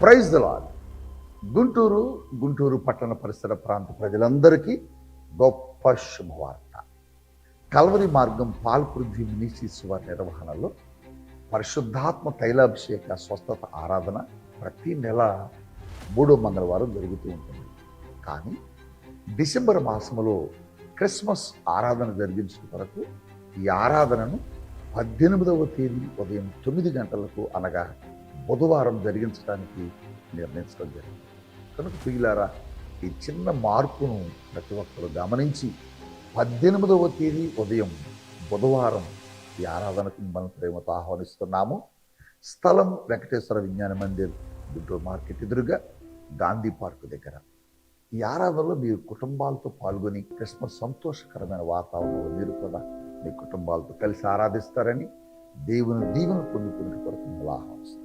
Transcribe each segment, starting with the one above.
Praise lord Guntur Guntur పట్టణ పరిసర ప్రాంత ప్రజలందరికీ గొప్ప శుభవార్త. కల్వరి మార్గం పాల్పృథ్వీ మినిస్ట్రీస్ వారి నిర్వహణలో పరిశుద్ధాత్మ తైలాభిషేక స్వస్థత ఆరాధన ప్రతి నెల మూడో మంగళవారం జరుగుతూ ఉంటుంది. కానీ డిసెంబర్ మాసంలో క్రిస్మస్ ఆరాధన జరిగించిన వరకు ఈ ఆరాధనను పద్దెనిమిదవ తేదీ ఉదయం తొమ్మిది గంటలకు అనగా బుధవారం జరిగించడానికి నిర్ణయించడం జరిగింది. కనుక పిల్లారా ఈ చిన్న మార్పును ప్రతి ఒక్కరు గమనించి పద్దెనిమిదవ తేదీ ఉదయం బుధవారం ఈ ఆరాధనకు మనం ప్రేమతో ఆహ్వానిస్తున్నాము. స్థలం వెంకటేశ్వర విజ్ఞాన మందిర్ గుంటూరు మార్కెట్ ఎదురుగా గాంధీ పార్క్ దగ్గర. ఈ ఆరాధనలో మీరు కుటుంబాలతో పాల్గొని క్రిస్మస్ సంతోషకరమైన వాతావరణంలో మీరు కూడా మీ కుటుంబాలతో కలిసి ఆరాధిస్తారని దేవుని దీవెన పొందుకునే కొరకు మిమ్మల్ని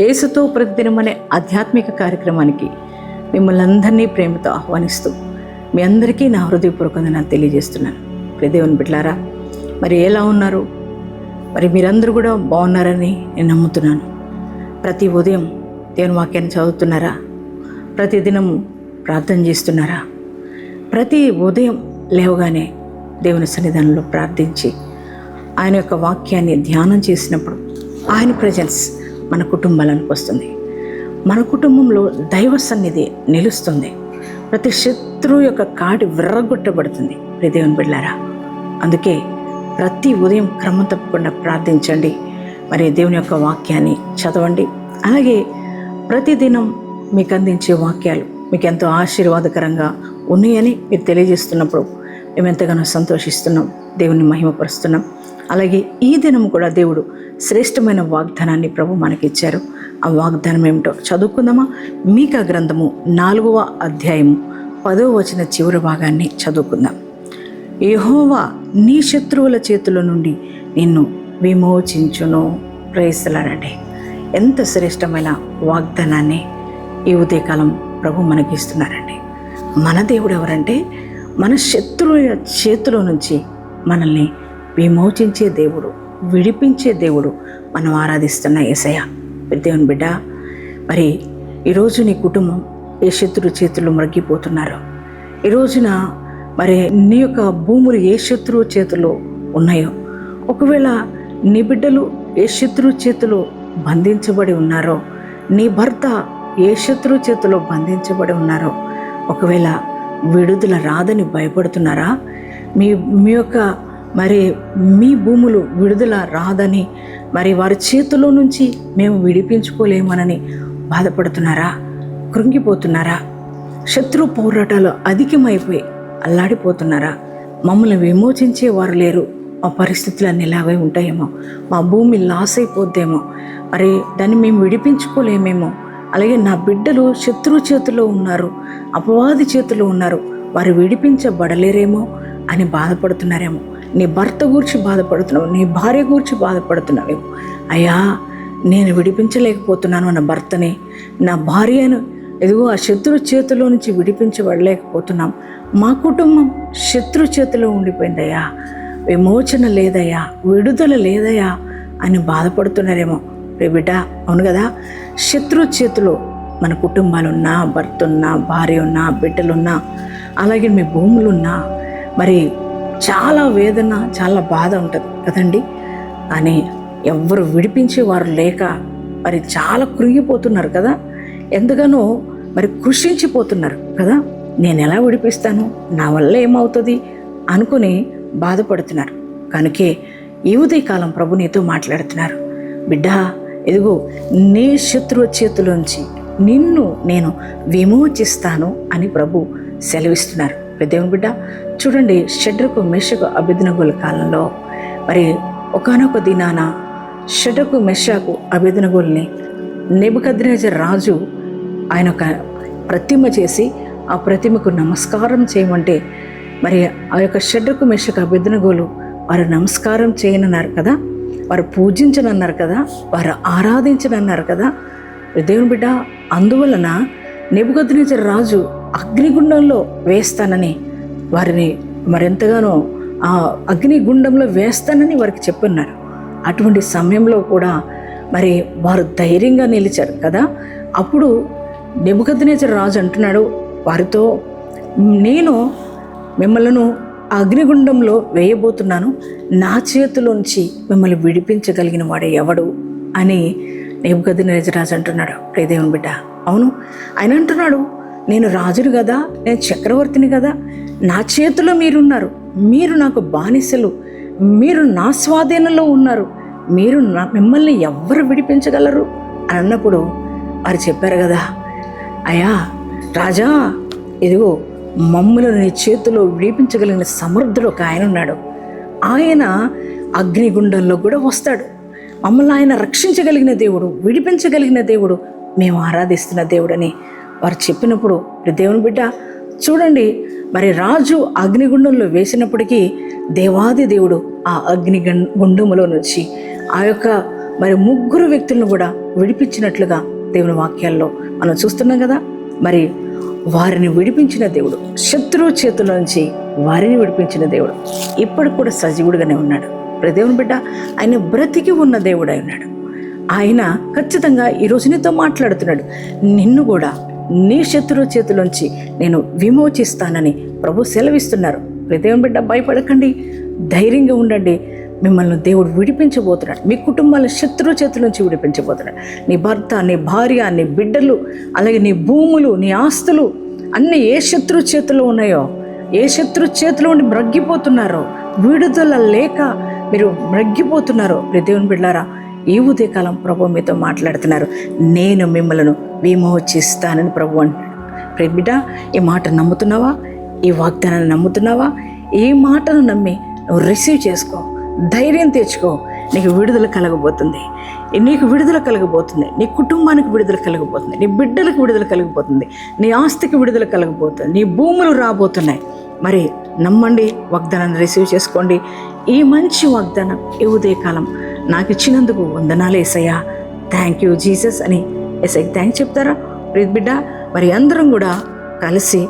యేసుతో ప్రతిదినం అనే ఆధ్యాత్మిక కార్యక్రమానికి మిమ్మల్ని అందరినీ ప్రేమతో ఆహ్వానిస్తూ మీ అందరికీ నా హృదయపూర్వకంగా నేను తెలియజేస్తున్నాను. ప్రదేవుని బిడ్లారా మరి ఎలా ఉన్నారు? మరి మీరందరూ కూడా బాగున్నారని నేను నమ్ముతున్నాను. ప్రతి ఉదయం దేవుని వాక్యాన్ని చదువుతున్నారా? ప్రతిదినం ప్రార్థన చేస్తున్నారా? ప్రతి ఉదయం లేవగానే దేవుని సన్నిధానంలో ప్రార్థించి ఆయన యొక్క వాక్యాన్ని ధ్యానం చేసినప్పుడు ఆయన ప్రజెన్స్ మన కుటుంబాలకు వస్తుంది. మన కుటుంబంలో దైవ సన్నిధి నిలుస్తుంది. ప్రతి శత్రువు యొక్క కాడి విర్రగొట్టబడుతుంది. ప్రదేవన్ దేవుని అందుకే ప్రతి ఉదయం క్రమం తప్పకుండా ప్రార్థించండి. మరి దేవుని యొక్క వాక్యాన్ని చదవండి. అలాగే ప్రతిదినం మీకు అందించే వాక్యాలు మీకు ఎంతో ఆశీర్వాదకరంగా ఉన్నాయని మీరు తెలియజేస్తున్నప్పుడు మేము ఎంతగానో సంతోషిస్తున్నాం. దేవుని మహిమపరుస్తున్నాం. అలాగే ఈ దినం కూడా దేవుడు శ్రేష్టమైన వాగ్దానాన్ని ప్రభు మనకిచ్చారు. ఆ వాగ్దానం ఏమిటో చదువుకుందామా? మీకా గ్రంథము నాలుగవ అధ్యాయము పదవ వచన చివరి భాగాన్ని చదువుకుందాం. యహోవా నీ శత్రువుల చేతుల నుండి నిన్ను విమోచించును. ప్రయత్నాలండి ఎంత శ్రేష్టమైన వాగ్దానాన్ని ఈ ఉదయకాలం ప్రభు మనకిస్తున్నారండి. మన దేవుడు ఎవరంటే మన శత్రువుల చేతిలో నుంచి మనల్ని విమోచించే దేవుడు విడిపించే దేవుడు మనం ఆరాధిస్తున్న ఏసయ్య. దేవుని బిడ్డ మరి ఈరోజు నీ కుటుంబం ఏ శత్రువు చేతుల్లో మగ్గిపోతున్నారు ఈ రోజున మరి నీ యొక్క భూములు ఏ శత్రువు చేతిలో ఉన్నాయో ఒకవేళ నీ బిడ్డలు ఏ శత్రువు చేతిలో బంధించబడి ఉన్నారో నీ భర్త ఏ శత్రువు చేతిలో బంధించబడి ఉన్నారో ఒకవేళ విడుదల రాదని భయపడుతున్నారా? మీ మీ యొక్క మరి మీ భూములు విడుదల రాదని మరి వారి చేతిలో నుంచి మేము విడిపించుకోలేమనని బాధపడుతున్నారా? కృంగిపోతున్నారా? శత్రు పోరాటాలు అధికమైపోయి అల్లాడిపోతున్నారా? మమ్మల్ని విమోచించే వారు లేరు. మా పరిస్థితులు అన్ని ఇలాగే ఉంటాయేమో. మా భూమి లాస్ అయిపోద్దేమో మరి దాన్ని మేము విడిపించుకోలేమేమో. అలాగే నా బిడ్డలు శత్రువు చేతిలో ఉన్నారు అపవాది చేతిలో ఉన్నారు. వారు విడిపించబడలేరేమో అని బాధపడుతున్నారేమో. నీ భర్త గురించి బాధపడుతున్నావు నీ భార్య గురించి బాధపడుతున్నావేమో అయ్యా నేను విడిపించలేకపోతున్నాను నా భర్తని. నా భార్యను ఎదుగో ఆ శత్రు చేతిలో నుంచి విడిపించబడలేకపోతున్నాం. మా కుటుంబం శత్రు చేతిలో ఉండిపోయిందయ్యా. విమోచన లేదయ్యా విడుదల లేదయ్యా అని బాధపడుతున్నారేమో. రే బిడ్డ అవును కదా? శత్రు చేతిలో మన కుటుంబాలున్నా భర్త ఉన్నా భార్య ఉన్నా బిడ్డలున్నా అలాగే మీ భూములున్నా మరి చాలా వేదన చాలా బాధ ఉంటుంది కదండి. అని ఎవ్వరు విడిపించేవారు లేక మరి చాలా కృంగిపోతున్నారు కదా. ఎందుకనో మరి కృషించిపోతున్నారు కదా. నేను ఎలా విడిపిస్తాను? నా వల్ల ఏమవుతుంది? అనుకుని బాధపడుతున్నారు. కనుకే ఈ ఉదయకాలం ప్రభు నీతో మాట్లాడుతున్నారు. బిడ్డ ఎదుగు నీ శత్రువు చేతిలోంచి నిన్ను నేను విమోచిస్తాను అని ప్రభు సెలవిస్తున్నారు. దేవుని బిడ్డ చూడండి షడ్రకు మెషకు అభిదనగుల కాలంలో మరి ఒకనొక దినాన షడ్రకు మెషకు అభిదనగుల్ని నెబుకద్రేజర్ రాజు ఆయన ఒక ప్రతిమ చేసి ఆ ప్రతిమకు నమస్కారం చేయమంటే మరి ఆ యొక్క షడ్రకు మెషకు అభిదనగులు వారు నమస్కారం చేయనన్నారు కదా? వారు పూజించనన్నారు కదా? వారు ఆరాధించనన్నారు కదా? దేవుని బిడ్డ అందువలన నెబుకద్రేజర్ రాజు అగ్నిగుండంలో వేస్తానని వారిని మరెంతగానో ఆ అగ్నిగుండంలో వేస్తానని వారికి చెప్పున్నారు. అటువంటి సమయంలో కూడా మరి వారు ధైర్యంగా నిలిచారు కదా? అప్పుడు నెబుకద్నేచర్ రాజు అంటున్నాడు వారితో నేను మిమ్మల్ని అగ్నిగుండంలో వేయబోతున్నాను. నా చేతిలోంచి మిమ్మల్ని విడిపించగలిగిన వాడు ఎవడు? అని నెబుకద్నేచర్ రాజు అంటున్నాడు. ప్రియదేవుని బిడ్డ అవును. ఆయన అంటున్నాడు నేను రాజును కదా నేను చక్రవర్తిని కదా నా చేతిలో మీరున్నారు. మీరు నాకు బానిసలు. మీరు నా స్వాధీనంలో ఉన్నారు. మీరు నా మిమ్మల్ని ఎవ్వరు విడిపించగలరు? అని అన్నప్పుడు వారు చెప్పారు కదా అయ్యా రాజా ఇదిగో మమ్మల్ని నీ చేతిలో విడిపించగలిగిన సమర్థుడు ఒక ఆయన ఉన్నాడు. ఆయన అగ్నిగుండంలో కూడా వస్తాడు. మమ్మల్ని ఆయన రక్షించగలిగిన దేవుడు విడిపించగలిగిన దేవుడు మేము ఆరాధిస్తున్న దేవుడని వారు చెప్పినప్పుడు దేవుని బిడ్డ చూడండి మరి రాజు అగ్నిగుండంలో వేసినప్పటికీ దేవాది దేవుడు ఆ అగ్ని గుండములో నుంచి ఆ యొక్క మరి ముగ్గురు వ్యక్తులను కూడా విడిపించినట్లుగా దేవుని వాక్యాల్లో మనం చూస్తున్నాం కదా. మరి వారిని విడిపించిన దేవుడు శత్రువు చేతుల నుంచి వారిని విడిపించిన దేవుడు ఇప్పటికి కూడా సజీవుడిగానే ఉన్నాడు. దేవుని బిడ్డ ఆయన బ్రతికి ఉన్న దేవుడై ఉన్నాడు. ఆయన ఖచ్చితంగా ఈరోజు నీతో మాట్లాడుతున్నాడు. నిన్ను కూడా నీ శత్రువు చేతిలోంచి నేను విమోచిస్తానని ప్రభు సెలవిస్తున్నారు. మరి బిడ్డ భయపడకండి. ధైర్యంగా ఉండండి. మిమ్మల్ని దేవుడు విడిపించబోతున్నాడు. మీ కుటుంబాల శత్రువు చేతుల నుంచి విడిపించబోతున్నాడు. నీ భర్త నీ భార్య నీ బిడ్డలు అలాగే నీ భూములు నీ ఆస్తులు అన్నీ ఏ శత్రు చేతిలో ఉన్నాయో ఏ శత్రు చేతిలో ఉండి మ్రగ్గిపోతున్నారో విడుదల లేక మీరు మ్రగ్గిపోతున్నారో ప్రదేవుని దేవుని బిడ్డారా ఈ ఉదయకాలం ప్రభు మీతో మాట్లాడుతున్నారు. నేను మిమ్మల్ని విమోచిస్తానని ప్రభు అంటున్నాడు. ప్రియ బిడ్డ ఈ మాట నమ్ముతున్నావా? ఈ వాగ్దానాన్ని నమ్ముతున్నావా? ఈ మాటను నమ్మి నువ్వు రిసీవ్ చేసుకో. ధైర్యం తెచ్చుకో. నీకు విడుదల కలగబోతుంది. నీకు విడుదల కలగబోతుంది. నీ కుటుంబానికి విడుదల కలగబోతుంది. నీ బిడ్డలకు విడుదల కలగబోతుంది. నీ ఆస్తికి విడుదల కలగబోతుంది. నీ భూములు రాబోతున్నాయి. మరి నమ్మండి వాగ్దానాన్ని రిసీవ్ చేసుకోండి. ఈ మంచి వాగ్దానం ఈ ఉదయకాలం నాకు ఇచ్చినందుకు వందనాలు ఏసయ్యా. థ్యాంక్ యూ జీసస్ అని ఎస్ఐకి థ్యాంక్ చెప్తారా? ప్రీతి బిడ్డ మరి అందరం కూడా కలిసి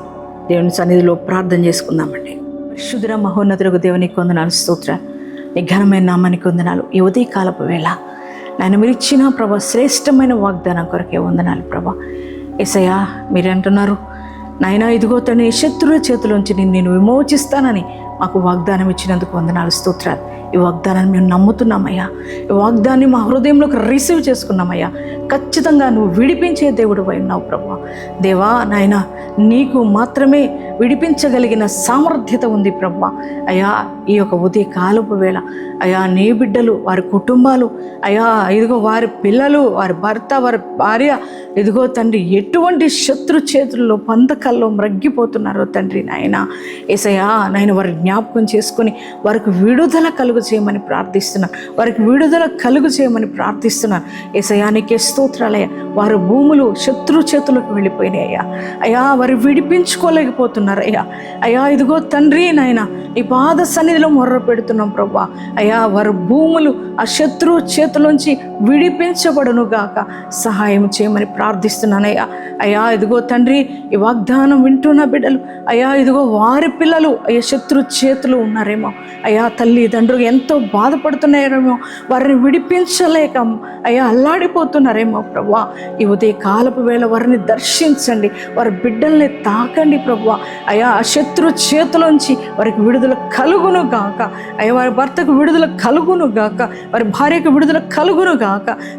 దేవుని సన్నిధిలో ప్రార్థన చేసుకుందామండి. శుద్ర మహోన్నతులకు దేవుని కొందనాలు స్తోత్ర. నీ ఘనమైన నామానికి వందనాలు. ఈ ఉదయ కాలపు వేళ నాయన మీరు ఇచ్చిన ప్రభా శ్రేష్టమైన వాగ్దానం కొరకే వందనాలు ప్రభా. ఎసయ్యా మీరంటున్నారు నాయన ఇదిగో తన శత్రువుల చేతిలోంచి నేను నేను విమోచిస్తానని మాకు వాగ్దానం ఇచ్చినందుకు వందనాలు స్తోత్రాలు. ఈ వాగ్దానాన్ని మేము నమ్ముతున్నామయ్యా. ఈ వాగ్దాన్ని మా హృదయంలోకి రిసీవ్ చేసుకున్నామయ్యా. ఖచ్చితంగా నువ్వు విడిపించే దేవుడు ఉన్నావు ప్రభా. దేవా నాయన నీకు మాత్రమే విడిపించగలిగిన సామర్థ్యత ఉంది ప్రభా. అయ్యా ఈ యొక్క ఉదయ కాలపు వేళ అయ్యా నీ బిడ్డలు వారి కుటుంబాలు అయ్యా ఇదిగో వారి పిల్లలు వారి భర్త వారి భార్య ఇదిగో తండ్రి ఎటువంటి శత్రు చేతుల్లో పంతకల్లో మ్రగ్గిపోతున్నారో తండ్రి నాయన. ఏసయా నాయన వారి జ్ఞాపకం చేసుకొని వారికి విడుదల కలుగు చేయమని ప్రార్థిస్తున్నాను వారికి విడుదల కలుగు చేయమని ప్రార్థిస్తున్నాను ఏసయానికే నీకే వారు భూములు శత్రు చేతులకు వెళ్ళిపోయినాయి అయ్యా. అయ్యా వారు విడిపించుకోలేకపోతున్నారు అయ్యా. అయ్యా ఇదిగో తండ్రి నాయన నీ పాద సన్నిధిలో మొర్ర పెడుతున్నాం ప్రభా. అయ్యా వారి భూములు ఆ శత్రు చేతిలోంచి విడిపించబడును గాక సహాయం చేయమని ప్రార్థిస్తున్నానయ్యా. అయ్యా ఇదిగో తండ్రి ఈ వాగ్దానం వింటున్న బిడ్డలు. అయ్యా ఇదిగో వారి పిల్లలు అయ్యా శత్రు చేతులు ఉన్నారేమో. అయ్యా తల్లి తండ్రులు ఎంతో బాధపడుతున్నారేమో. వారిని విడిపించలేక అయ్యా అల్లాడిపోతున్నారేమో ప్రభా ఈ ఉదయ కాలపు వేళ వారిని దర్శించండి. వారి బిడ్డల్ని తాకండి ప్రభా అయ్యా ఆ శత్రు చేతిలోంచి వారికి విడుదల కలుగును గాక అయ్యా వారి భర్తకు విడుదల కలుగును గాక వారి భార్యకు విడుదల కలుగును గాక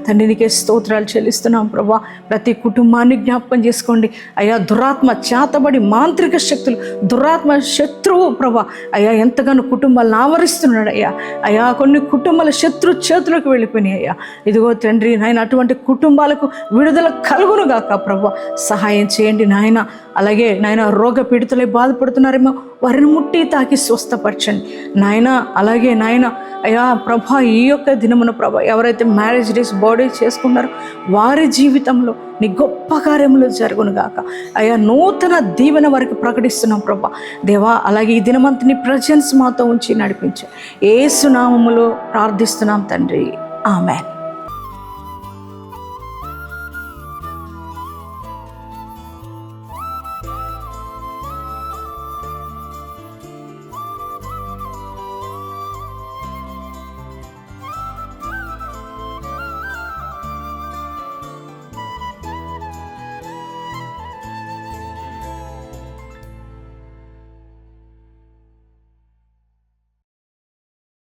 తండ్రి నీకే స్తోత్రాలు చెల్లిస్తున్నాం ప్రభా. ప్రతి కుటుంబాన్ని జ్ఞాపకం జ్ఞాపకం చేసుకోండి. అయ్యా దురాత్మ చేతబడి మాంత్రిక శక్తులు దురాత్మ శత్రువు ప్రభా. అయ్యా ఎంతగానో కుటుంబాలను ఆవరిస్తున్నాడు అయ్యా. అయ్యా కొన్ని కుటుంబాల శత్రు చేతులకు వెళ్ళిపోయినాయి అయ్యా. ఇదిగో తండ్రి నాయన అటువంటి కుటుంబాలకు విడుదల కలుగును గాక ప్రభా. సహాయం చేయండి నాయన. అలాగే నాయన రోగ పీడితులై బాధపడుతున్నారేమో వారిని ముట్టి తాకి స్వస్థపరచండి. నాయన అలాగే నాయన అయ్యా ప్రభా ఈ యొక్క దినమున ప్రభా ఎవరైతే మ్యారేజ్ డేస్ బర్త్డే చేసుకున్నారో వారి జీవితంలో నీ గొప్ప కార్యములు జరుగును గాక. అయ్యా నూతన దీవెన వారికి ప్రకటిస్తున్నాం ప్రభా. దేవా అలాగే ఈ దినమంతా నీ ప్రజెన్స్ మాతో ఉంచి నడిపించు. ఏసునామములో ప్రార్థిస్తున్నాం తండ్రి. ఆమెన్.